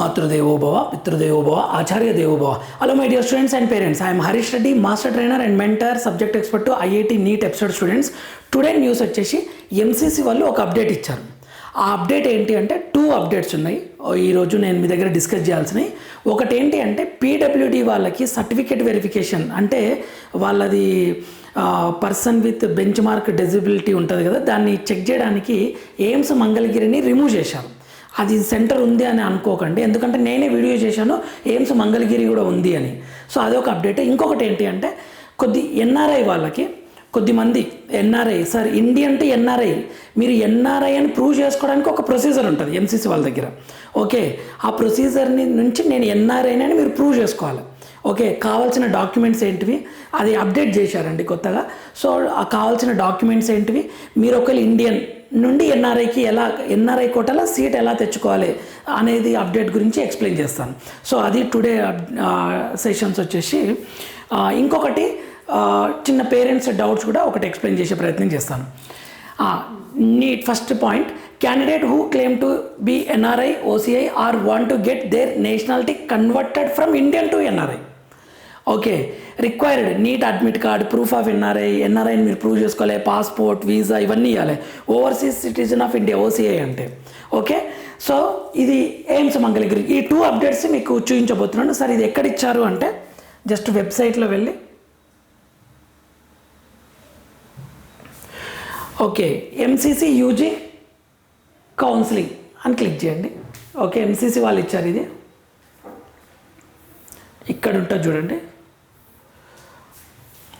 మాతృదేవోభవ పితృదేవోభవ ఆచార్య దేవోభవ hello my dear students and parents I'm Harish Reddy master trainer and mentor subject expert IIT NEET episode students today news వచ్చేసి MCC వాళ్ళు ఒక update ఇచ్చారు. ఆ అప్డేట్ ఏంటి అంటే టూ అప్డేట్స్ ఉన్నాయి. ఓ ఈరోజు నేను మీ దగ్గర డిస్కస్ చేయాల్సినవి. ఒకటి ఏంటి అంటే పీడబ్ల్యూడి వాళ్ళకి సర్టిఫికేట్ వెరిఫికేషన్ అంటే వాళ్ళది person with bench mark disability ఉంటుంది కదా దాన్ని చెక్ చేయడానికి ఎయిమ్స్ మంగళగిరిని రిమూవ్ చేశారు. అది సెంటర్ ఉంది అని అనుకోకండి. ఎందుకంటే నేనే వీడియో చేశాను ఎయిమ్స్ మంగళగిరి కూడా ఉంది అని. సో అదొక అప్డేట్. ఇంకొకటి ఏంటి అంటే కొద్ది ఎన్ఆర్ఐ వాళ్ళకి కొద్దిమంది ఎన్ఆర్ఐ సార్ ఇండి అంటే ఎన్ఆర్ఐ. మీరు ఎన్ఆర్ఐ అని ప్రూవ్ చేసుకోవడానికి ఒక ప్రొసీజర్ ఉంటుంది ఎంసీసీ వాళ్ళ దగ్గర. ఓకే ఆ ప్రొసీజర్ని నుంచి నేను ఎన్ఆర్ఐ అని మీరు ప్రూవ్ చేసుకోవాలి. ఓకే కావాల్సిన డాక్యుమెంట్స్ ఏంటివి? అది అప్డేట్ చేశారండి కొత్తగా. సో ఆ కావాల్సిన డాక్యుమెంట్స్ ఏంటివి? మీరు ఒకవేళ ఇండియన్ నుండి ఎన్ఆర్ఐకి ఎలా ఎన్ఆర్ఐ కోటలో సీట్ ఎలా తెచ్చుకోవాలి అనేది అప్డేట్ గురించి ఎక్స్ప్లెయిన్ చేస్తాను. సో అది టుడే సెషన్స్ వచ్చేసి ఇంకొకటి చిన్న పేరెంట్స్ డౌట్స్ కూడా ఒకటి ఎక్స్ప్లెయిన్ చేసే ప్రయత్నం చేస్తాను. NEET first point candidate who claim to be NRI OCI or want to get their nationality converted from Indian to NRI. Okay required NEET admit card proof of NRI ఎన్ఆర్ఐని మీరు prove చేసుకోవాలి. Passport visa ఇవన్నీ ఇవ్వాలి. Overseas citizen of India OCI అంటే. Okay so ఇది AIIMS Mangalagiri ఈ two updates మీకు చూపించబోతున్నాను. Sir ఇది ఎక్కడ ఇచ్చారు అంటే జస్ట్ వెబ్సైట్లో వెళ్ళి. ఓకే ఎంసీసీ యూజీ కౌన్సిలింగ్ అని క్లిక్ చేయండి. ఓకే ఎంసీసీ వాళ్ళు ఇచ్చారు ఇది. ఇక్కడ ఉంటుంది చూడండి.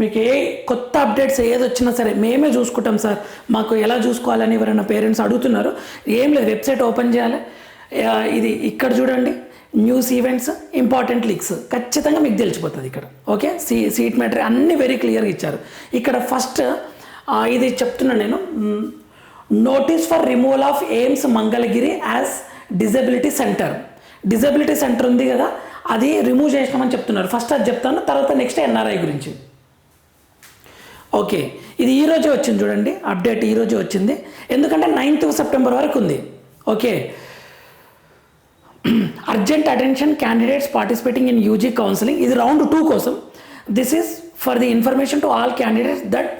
మీకు ఏ కొత్త అప్డేట్స్ ఏది వచ్చినా సరే మేమే చూసుకుంటాం సార్. మాకు ఎలా చూసుకోవాలని ఎవరైనా పేరెంట్స్ అడుగుతున్నారు. ఏం లేదు వెబ్సైట్ ఓపెన్ చేయాలి. ఇది ఇక్కడ చూడండి. News events important leaks. ఖచ్చితంగా మీకు తెలిసిపోతుంది ఇక్కడ. ఓకే? సీ సీట్ మ్యాటర్ అన్నీ వెరీ క్లియర్గా ఇచ్చారు. ఇక్కడ ఫస్ట్ ఇది చెప్తున్నా నేను. Notice for removal of AIIMS Mangalagiri as disability centre disability centre ఉంది కదా అది రిమూవ్ చేసినామని చెప్తున్నారు. ఫస్ట్ అది చెప్తాను తర్వాత నెక్స్ట్ ఎన్ఆర్ఐ గురించి. ఓకే. ఇది ఈ రోజే వచ్చింది చూడండి. అప్డేట్ ఈ రోజే వచ్చింది. ఎందుకంటే నైన్త్ సెప్టెంబర్ వరకు ఉంది. Okay. Urgent attention candidates participating in UG counselling. ఇది రౌండ్ టూ కోసం. This is for the information to all candidates that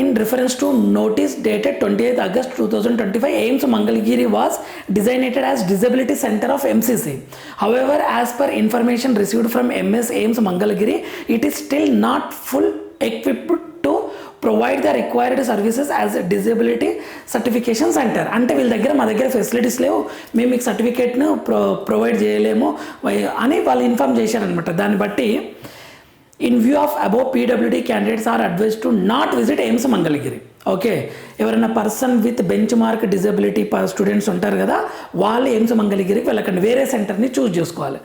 in reference to notice dated twenty eighth August two thousand twenty five AIIMS Mangalagiri was designated as disability centre of MCC however as per information received from MS AIIMS Mangalagiri it is still not full equipped provide the required services as disability certification centre అంటే వీళ్ళ దగ్గర మా దగ్గర facilities లేవు. మేము మీకు సర్టిఫికేట్ను ప్రొ provide చేయలేము. అని వాళ్ళు ఇన్ఫామ్ చేశారనమాట దాన్ని బట్టి in view of above PWD candidates are advise to not visit AIIMS Mangalagiri okay ఎవరైనా person with benchmark disability students ఉంటారు కదా వాళ్ళు ఎయిమ్స్ మంగళగిరికి వెళ్ళకండి. వేరే సెంటర్ని చూస్ చేసుకోవాలి.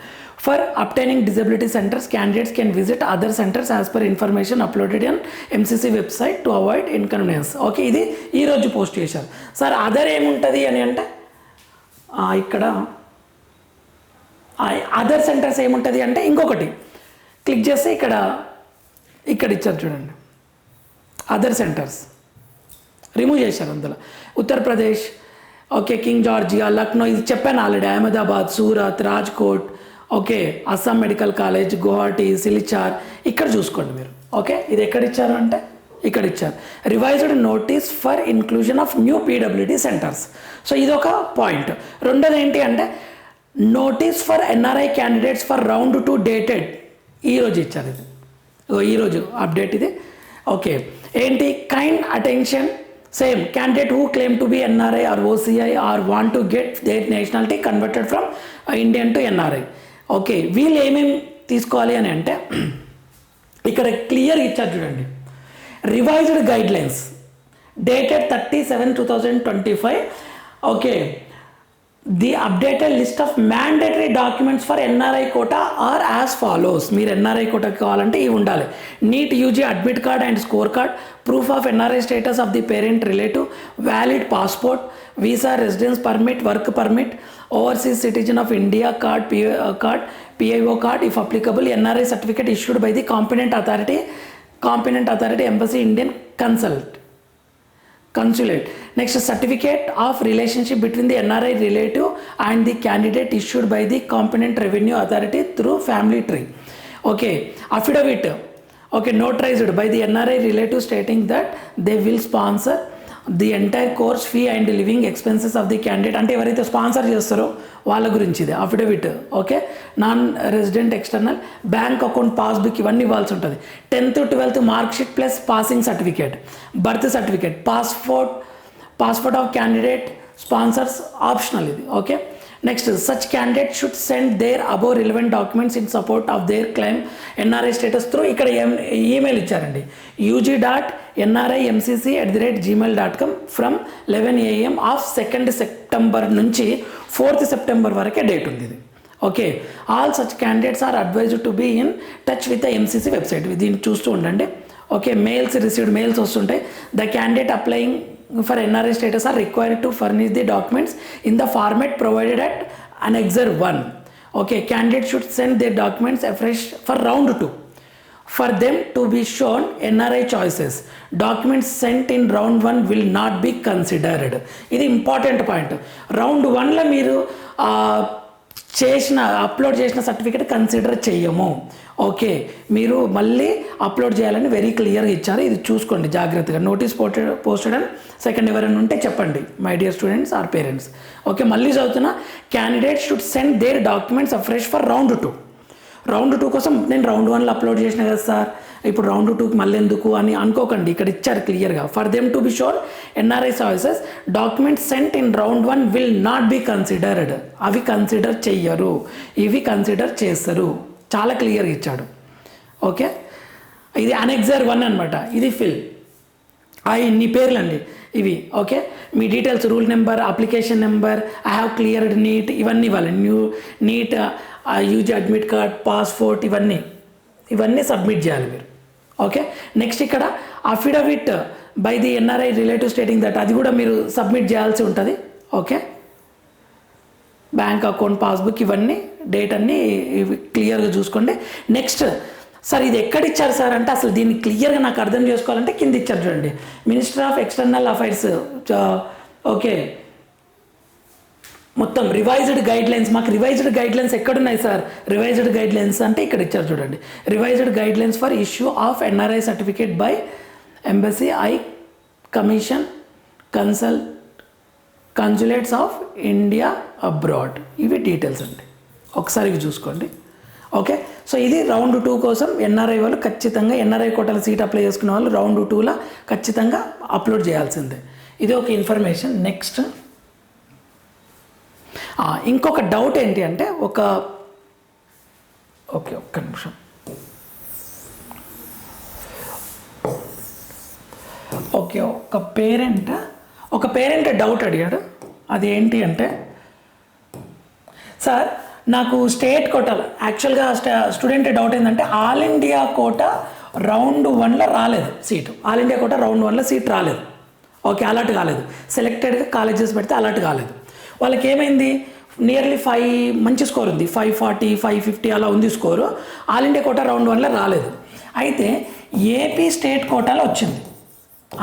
For obtaining disability centres candidates can visit other centres as per information uploaded in MCC website to avoid inconvenience okay ఇది ఈరోజు పోస్ట్ చేశారు. సార్ అదర్ ఏముంటుంది అని అంటే ఇక్కడ అదర్ సెంటర్స్ ఏముంటుంది అంటే ఇంకొకటి. క్లిక్ చేస్తే ఇక్కడ ఇక్కడ ఇచ్చారు చూడండి. అదర్ సెంటర్స్ రిమూవ్ చేశారు అందులో. Uttar Pradesh okay King George's Lucknow ఇది చెప్పాను already Ahmedabad Surat Rajkot okay Assam medical college Guwahati Silchar ఇక్కడ చూసుకోండి మీరు. ఓకే ఇది ఎక్కడ ఇచ్చారు అంటే ఇక్కడ ఇచ్చారు revised notice for inclusion of new PWD centres so ఇది ఒక పాయింట్ రెండోది ఏంటి అంటే notice for NRI candidates for round two dated ఈరోజు ఇచ్చారు ఇది. ఈరోజు అప్డేట్ ఇది. ఓకే ఏంటి? Kind attention same candidate who claim to be NRI or OCI or want to get their nationality converted from Indian to NRI okay వీళ్ళు ఏమేమి తీసుకోవాలి అని అంటే ఇక్కడ క్లియర్ ఇచ్చారు చూడండి. Revised guide lines dated thirty seven two thousand twenty five. Okay the updated list of mandatory documents for NRI quota are as follows మీరు NRI కోటకు కావాలంటే ఇవి ఉండాలి. NEET UG admit card and score card proof of NRI status of the parent relative valid passport visa residence permit work permit overseas citizen of India card P card PIO card if applicable NRI certificate issued by the competent authority competent authority embassy Indian consult consulate next certificate of relationship between the NRI relative and the candidate issued by the competent revenue authority through family tree okay affidavit okay notarized by the NRI relative stating that they will sponsor the entire course fee and living expenses of the candidate అంటే ఎవరైతే sponsor చేస్తారో వాళ్ళ గురించి ఇది affidavit okay non resident external bank account passbook ఇవన్నీ ఇవ్వాల్సి ఉంటుంది. Tenth twelfth marksheet plus passing certificate birth certificate passport passport of candidate sponsors optional ఇది okay next such candidate should send their above relevant documents in support of their claim NRI status through ఇక్కడ email ఇచ్చారండి. UG dot NRI MCC at the rate Gmail dot com from eleven AM of second September నుంచి fourth September వరకే date ఉంది ఇది. Okay all such candidates are advised to be in touch with the MCC website దీన్ని చూస్తూ ఉండండి. Okay mails received mails వస్తుంటాయి. The candidate applying for NRI status are required to furnish the documents in the format provided at annexure one okay candidate should send the documents fresh for round two for them to be shown NRI choices documents sent in round one will not be considered ఇది important point round వన్లో మీరు చేసిన upload చేసిన certificate consider చెయ్యము okay మీరు మళ్ళీ upload చేయాలని very క్లియర్గా ఇచ్చారు. ఇది చూసుకోండి జాగ్రత్తగా. నోటీస్ పోస్టెడ్ పోస్టెడ్ అని సెకండ్ ఎవరైనా ఉంటే చెప్పండి. My dear students or parents okay మళ్ళీ చదువుతున్నా candidate should send their documents fresh for round two round two కోసం నేను రౌండ్ వన్లో అప్లోడ్ చేసిన కదా సార్. ఇప్పుడు రౌండ్ టూకి మళ్ళీ ఎందుకు అని అనుకోకండి. ఇక్కడ ఇచ్చారు క్లియర్గా. For them to be shown NRI services documents sent in round one will not be considered. అవి కన్సిడర్ చెయ్యరు. ఇవి కన్సిడర్ చేస్తారు. చాలా క్లియర్గా ఇచ్చాడు. ఓకే? ఇది అనెక్సర్ వన్ అనమాట ఇది ఫిల్. అవి నీ పేర్లండి. ఇవి. Okay? Me details roll number application number I have cleared NEET ఇవన్నీ ఇవ్వాలి. న్యూ నీట్ ఆ యూజీ అడ్మిట్ కార్డ్ పాస్పోర్ట్ ఇవన్నీ ఇవన్నీ సబ్మిట్ చేయాలి మీరు. ఓకే? నెక్స్ట్ ఇక్కడ affidavit by the NRI relative stating that అది కూడా మీరు సబ్మిట్ చేయాల్సి ఉంటుంది. ఓకే? బ్యాంక్ అకౌంట్ పాస్బుక్ ఇవన్నీ డేట్ అన్నీ ఇవి క్లియర్గా చూసుకోండి. నెక్స్ట్ సార్ ఇది ఎక్కడ ఇచ్చారు సార్ అంటే అసలు దీన్ని క్లియర్గా నాకు అర్థం చేసుకోవాలంటే కింద ఇచ్చారు చూడండి. Minister of external affairs okay. మొత్తం రివైజ్డ్ గైడ్ లైన్స్ మాకు రివైజ్డ్ గైడ్ లైన్స్ ఎక్కడున్నాయి సార్? రివైజ్డ్ గైడ్ లైన్స్ అంటే ఇక్కడ ఇచ్చారు చూడండి. Revised guidelines for issue of NRI certificate by embassy high commission consul consulates of India abroad ఇవి details అండి. ఒకసారి ఇవి చూసుకోండి. ఓకే సో ఇది రౌండ్ టూ కోసం ఎన్ఆర్ఐ వాళ్ళు ఖచ్చితంగా ఎన్ఆర్ఐ కోటల సీట్ అప్లై చేసుకున్న వాళ్ళు రౌండ్ టూలో ఖచ్చితంగా అప్లోడ్ చేయాల్సిందే. ఇది ఒక ఇన్ఫర్మేషన్ నెక్స్ట్ ఇంకొక డౌట్ ఏంటి అంటే ఒక ఓకే ఒక్క నిమిషం. ఓకే ఒక పేరెంట్ ఒక పేరెంట్ డౌట్ అడిగాడు. అది ఏంటి అంటే సార్ నాకు స్టేట్ కోటాలు యాక్చువల్గా స్టూడెంట్ డౌట్ ఏంటంటే ఆల్ ఇండియా కోట రౌండ్ వన్లో రాలేదు seat. All India quota round వన్లో సీట్ రాలేదు. ఓకే అలర్ట్ కాలేదు. సెలెక్టెడ్గా కాలేజెస్ పెడితే అలర్ట్ కాలేదు. వాళ్ళకి ఏమైంది నియర్లీ ఫైవ్ మంచి స్కోర్ ఉంది. ఫైవ్ ఫార్టీ ఫైవ్ ఫిఫ్టీ అలా ఉంది score all India quota round వన్లో రాలేదు. అయితే ఏపీ స్టేట్ కోటాలో వచ్చింది.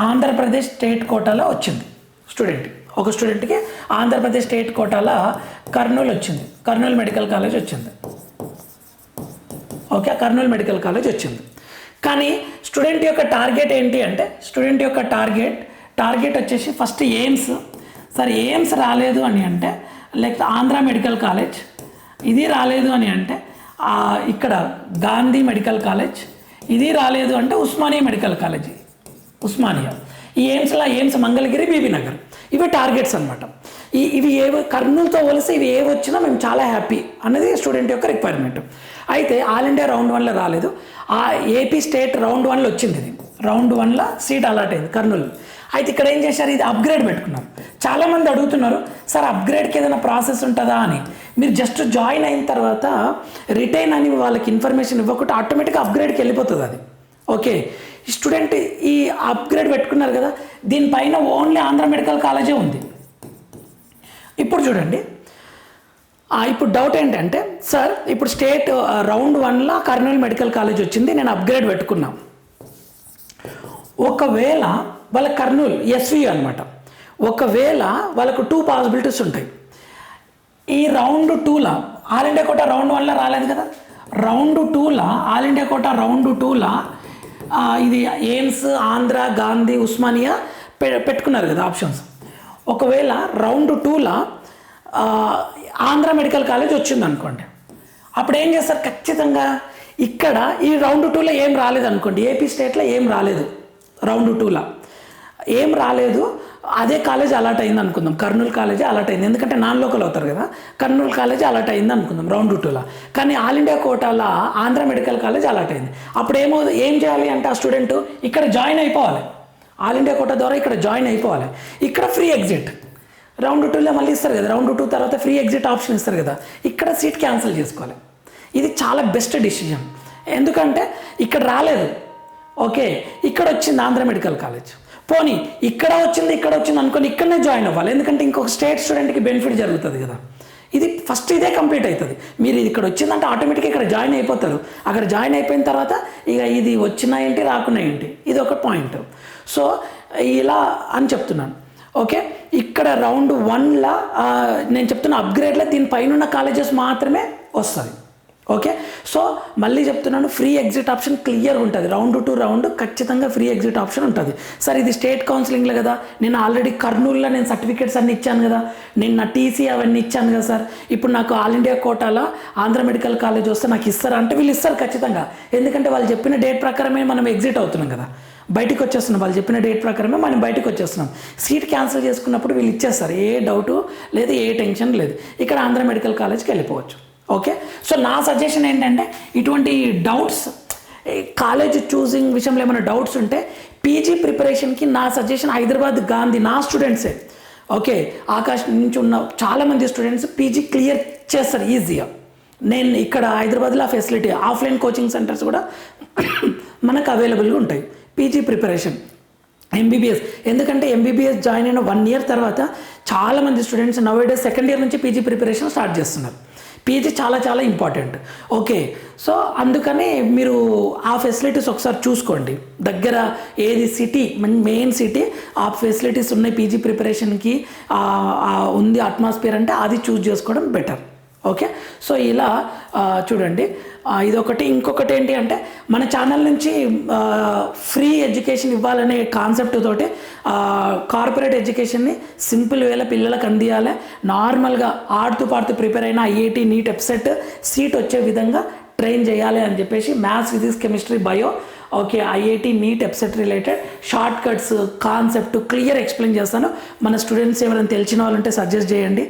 ఆంధ్రప్రదేశ్ స్టేట్ కోటాలో వచ్చింది. స్టూడెంట్ ఒక స్టూడెంట్కి ఆంధ్రప్రదేశ్ స్టేట్ కోటాలో కర్నూలు వచ్చింది. కర్నూలు మెడికల్ కాలేజ్ వచ్చింది. ఓకే కర్నూలు మెడికల్ కాలేజ్ వచ్చింది. కానీ స్టూడెంట్ యొక్క టార్గెట్ ఏంటి అంటే స్టూడెంట్ యొక్క టార్గెట్ టార్గెట్ వచ్చేసి ఫస్ట్ ఎయిమ్స్ సరే ఎయిమ్స్ రాలేదు అని అంటే లైక్ ఆంధ్ర మెడికల్ కాలేజ్ ఇది రాలేదు అని అంటే ఇక్కడ గాంధీ మెడికల్ కాలేజ్ ఇది రాలేదు అంటే ఉస్మానియా మెడికల్ కాలేజ్ ఉస్మానియా ఈ ఎయిమ్స్లో ఎయిమ్స్ మంగళగిరి బీబీ నగర్. ఇవి టార్గెట్స్ అనమాట ఈ ఇవి ఏవి కర్నూలుతో పోలిస్తే ఇవి ఏవి వచ్చినా మేము చాలా హ్యాపీ అన్నది స్టూడెంట్ యొక్క రిక్వైర్మెంట్ అయితే ఆల్ ఇండియా రౌండ్ వన్లో రాలేదు. ఆ ఏపీ స్టేట్ రౌండ్ వన్లో వచ్చింది ఇది. రౌండ్ వన్లో సీట్ అలాట్ అయింది కర్నూలు. అయితే ఇక్కడ ఏం చేశారు? ఇది అప్గ్రేడ్ పెట్టుకున్నారు. చాలామంది అడుగుతున్నారు సార్ అప్గ్రేడ్కి ఏదైనా ప్రాసెస్ ఉంటుందా? అని. మీరు జస్ట్ జాయిన్ అయిన తర్వాత రిటైన్ అని వాళ్ళకి ఇన్ఫర్మేషన్ ఇవ్వకుండా ఆటోమేటిక్గా అప్గ్రేడ్కి వెళ్ళిపోతుంది అది. ఓకే స్టూడెంట్ ఈ అప్గ్రేడ్ పెట్టుకున్నారు కదా దీనిపైన ఓన్లీ ఆంధ్ర మెడికల్ కాలేజే ఉంది. ఇప్పుడు చూడండి. ఇప్పుడు డౌట్ ఏంటంటే సార్ ఇప్పుడు స్టేట్ రౌండ్ వన్లో కర్నూలు మెడికల్ కాలేజ్ వచ్చింది నేను అప్గ్రేడ్ పెట్టుకున్నాం. ఒకవేళ వాళ్ళ కర్నూలు ఎస్వి అనమాట ఒకవేళ వాళ్ళకు టూ పాసిబిలిటీస్ ఉంటాయి. ఈ రౌండ్ టూలా ఆల్ ఇండియా కోట రౌండ్ వన్లో రాలేదు కదా? రౌండ్ టూలా ఆల్ ఇండియా కోట రౌండ్ టూలా ఇది ఎయిమ్స్ ఆంధ్ర గాంధీ ఉస్మానియా పె పెట్టుకున్నారు కదా ఆప్షన్స్ ఒకవేళ రౌండ్ టూలా ఆంధ్ర మెడికల్ కాలేజ్ వచ్చింది అనుకోండి అప్పుడు ఏం చేస్తారు? ఖచ్చితంగా ఇక్కడ ఈ రౌండ్ టూలో ఏం రాలేదు అనుకోండి ఏపీ స్టేట్లో ఏం రాలేదు. రౌండ్ టూలో ఏం రాలేదు. అదే కాలేజ్ అలాట్ అయింది అనుకుందాం. కర్నూలు కాలేజీ అలాట్ అయింది. ఎందుకంటే నాన్ లోకల్ అవుతారు కదా. కర్నూలు కాలేజీ అలాట్ అయింది అనుకుందాం రౌండ్ టూలో కానీ ఆల్ ఇండియా కోటాలో ఆంధ్ర మెడికల్ కాలేజ్ అలాట్ అయింది. అప్పుడు ఏమో ఏం చేయాలి అంటే ఆ స్టూడెంట్ ఇక్కడ జాయిన్ అయిపోవాలి. ఆల్ ఇండియా కోటా ద్వారా ఇక్కడ జాయిన్ అయిపోవాలి. ఇక్కడ ఫ్రీ ఎగ్జిట్ రౌండ్ టూలో మళ్ళీ ఇస్తారు కదా. రౌండ్ టూ తర్వాత ఫ్రీ ఎగ్జిట్ ఆప్షన్ ఇస్తారు కదా. ఇక్కడ సీట్ క్యాన్సిల్ చేసుకోవాలి. ఇది చాలా బెస్ట్ డిసిజన్ ఎందుకంటే ఇక్కడ రాలేదు. ఓకే ఇక్కడ వచ్చింది ఆంధ్ర మెడికల్ కాలేజ్ పోనీ ఇక్కడ వచ్చింది ఇక్కడ వచ్చింది అనుకొని ఇక్కడనే జాయిన్ అవ్వాలి. ఎందుకంటే ఇంకొక స్టేట్ స్టూడెంట్కి బెనిఫిట్ జరుగుతుంది కదా. ఇది ఫస్ట్ ఇదే కంప్లీట్ అవుతుంది. మీరు ఇది ఇక్కడ వచ్చిందంటే ఆటోమేటిక్గా ఇక్కడ జాయిన్ అయిపోతారు. అక్కడ జాయిన్ అయిపోయిన తర్వాత ఇక ఇది వచ్చినా ఏంటి రాకున్నా ఏంటి ఇది ఒక పాయింట్. సో ఇలా అని చెప్తున్నాను. ఓకే? ఇక్కడ రౌండ్ వన్లా నేను చెప్తున్న అప్గ్రేడ్లో దీని పైన ఉన్న కాలేజెస్ మాత్రమే వస్తుంది. ఓకే? సో మళ్ళీ చెప్తున్నాను ఫ్రీ ఎగ్జిట్ ఆప్షన్ క్లియర్ ఉంటుంది. రౌండ్ టు రౌండ్ ఖచ్చితంగా ఫ్రీ ఎగ్జిట్ ఆప్షన్ ఉంటుంది. సార్ ఇది స్టేట్ కౌన్సిలింగ్లో కదా? నేను ఆల్రెడీ కర్నూలులో నేను సర్టిఫికేట్స్ అన్ని ఇచ్చాను కదా? నేను నా టీసీ అవన్నీ ఇచ్చాను కదా సార్? ఇప్పుడు నాకు ఆల్ ఇండియా కోటాలో ఆంధ్ర మెడికల్ కాలేజ్ వస్తే నాకు ఇస్తారా? అంటే వీళ్ళు ఇస్తారు ఖచ్చితంగా. ఎందుకంటే వాళ్ళు చెప్పిన డేట్ ప్రకారమే మనం ఎగ్జిట్ అవుతున్నాం కదా? బయటికి వచ్చేస్తున్నాం. వాళ్ళు చెప్పిన డేట్ ప్రకారమే మనం బయటకు వచ్చేస్తున్నాం. సీట్ క్యాన్సిల్ చేసుకున్నప్పుడు వీళ్ళు ఇచ్చేస్తారు. ఏ డౌటు లేదు ఏ టెన్షన్ లేదు. ఇక్కడ ఆంధ్ర మెడికల్ కాలేజ్కి వెళ్ళిపోవచ్చు. ఓకే సో నా సజెషన్ ఏంటంటే ఇటువంటి డౌట్స్ కాలేజ్ చూసింగ్ విషయంలో ఏమైనా డౌట్స్ ఉంటే పీజీ ప్రిపరేషన్కి నా సజెషన్ హైదరాబాద్ గాంధీ నా స్టూడెంట్సే ఓకే ఆకాశ్ నుంచి ఉన్న చాలామంది స్టూడెంట్స్ పీజీ క్లియర్ చేస్తారు ఈజీగా నేను ఇక్కడ హైదరాబాద్లో ఫెసిలిటీ ఆఫ్లైన్ కోచింగ్ సెంటర్స్ కూడా మనకు అవైలబుల్గా ఉంటాయి పీజీ ప్రిపరేషన్ ఎంబీబీఎస్ ఎందుకంటే ఎంబీబీఎస్ జాయిన్ అయిన వన్ ఇయర్ తర్వాత చాలామంది స్టూడెంట్స్ నవేడే సెకండ్ ఇయర్ నుంచి పీజీ ప్రిపరేషన్ స్టార్ట్ చేస్తున్నారు. పీజీ చాలా చాలా ఇంపార్టెంట్ ఓకే సో అందుకని మీరు ఆ ఫెసిలిటీస్ ఒకసారి చూసుకోండి. దగ్గర ఏది సిటీ మెయిన్ సిటీ ఆ ఫెసిలిటీస్ ఉన్నాయి పీజీ ప్రిపరేషన్కి ఉంది అట్మాస్ఫియర్ అంటే అది చూస్ చేసుకోవడం బెటర్ ఓకే? సో ఇలా చూడండి. ఇదొకటి. ఇంకొకటి ఏంటి అంటే మన ఛానల్ నుంచి ఫ్రీ ఎడ్యుకేషన్ ఇవ్వాలనే కాన్సెప్ట్ తోటి కార్పొరేట్ ఎడ్యుకేషన్ని సింపుల్ వేళ పిల్లలకు అందియాలి. నార్మల్గా ఆడుతూ పాడుతూ ప్రిపేర్ అయిన ఐఐటి నీట్ ఎప్సెట్ సీట్ వచ్చే విధంగా ట్రైన్ చేయాలి అని చెప్పేసి maths physics chemistry bio okay IIT NEET EAPCET related shortcuts concept clear explain చేస్తాను. మన స్టూడెంట్స్ ఎవరైనా తెలిసిన వాళ్ళు ఉంటే సజెస్ట్ చేయండి.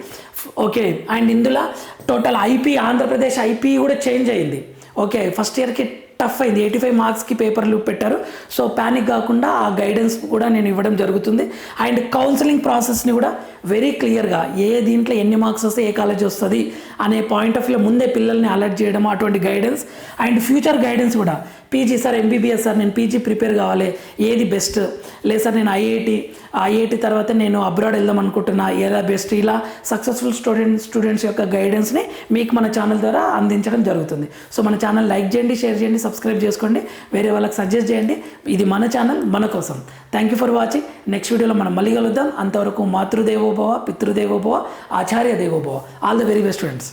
ఓకే అండ్ ఇందులో టోటల్ ఐపీ ఆంధ్రప్రదేశ్ ఐపీ కూడా చేంజ్ అయింది. ఓకే ఫస్ట్ ఇయర్కి టఫ్ అయింది. ఎయిటీ ఫైవ్ మార్క్స్కి పేపర్లు పెట్టారు. సో ప్యానిక్ కాకుండా ఆ గైడెన్స్ కూడా నేను ఇవ్వడం జరుగుతుంది. అండ్ కౌన్సిలింగ్ ప్రాసెస్ని కూడా వెరీ క్లియర్గా ఏ దీంట్లో ఎన్ని మార్క్స్ వస్తే ఏ కాలేజ్ వస్తుంది అనే పాయింట్ ఆఫ్ వ్యూ ముందే పిల్లల్ని అలర్ట్ చేయడం అటువంటి గైడెన్స్. అండ్ ఫ్యూచర్ గైడెన్స్ కూడా. పీజీ సార్ ఎంబీబీఎస్ సార్ నేను పీజీ ప్రిపేర్ కావాలి. ఏది బెస్ట్? లేదు సార్ నేను ఐఐటి ఐఐటి తర్వాత నేను అబ్రాడ్ వెళ్దాం అనుకుంటున్నా. ఏదా బెస్ట్? ఇలా సక్సెస్ఫుల్ స్టూడెంట్ స్టూడెంట్స్ యొక్క గైడెన్స్ని మీకు మన ఛానల్ ద్వారా అందించడం జరుగుతుంది. సో మన ఛానల్ లైక్ చేయండి షేర్ చేయండి సబ్స్క్రైబ్ చేసుకోండి. వేరే వాళ్ళకి సజెస్ట్ చేయండి. ఇది మన ఛానల్ మన కోసం. Thank you for watching next వీడియోలో మనం మళ్ళీ కలుద్దాం. అంతవరకు మాతృదేవోభవ పితృదేవోభవ ఆచార్య దేవోభవ. All the very best students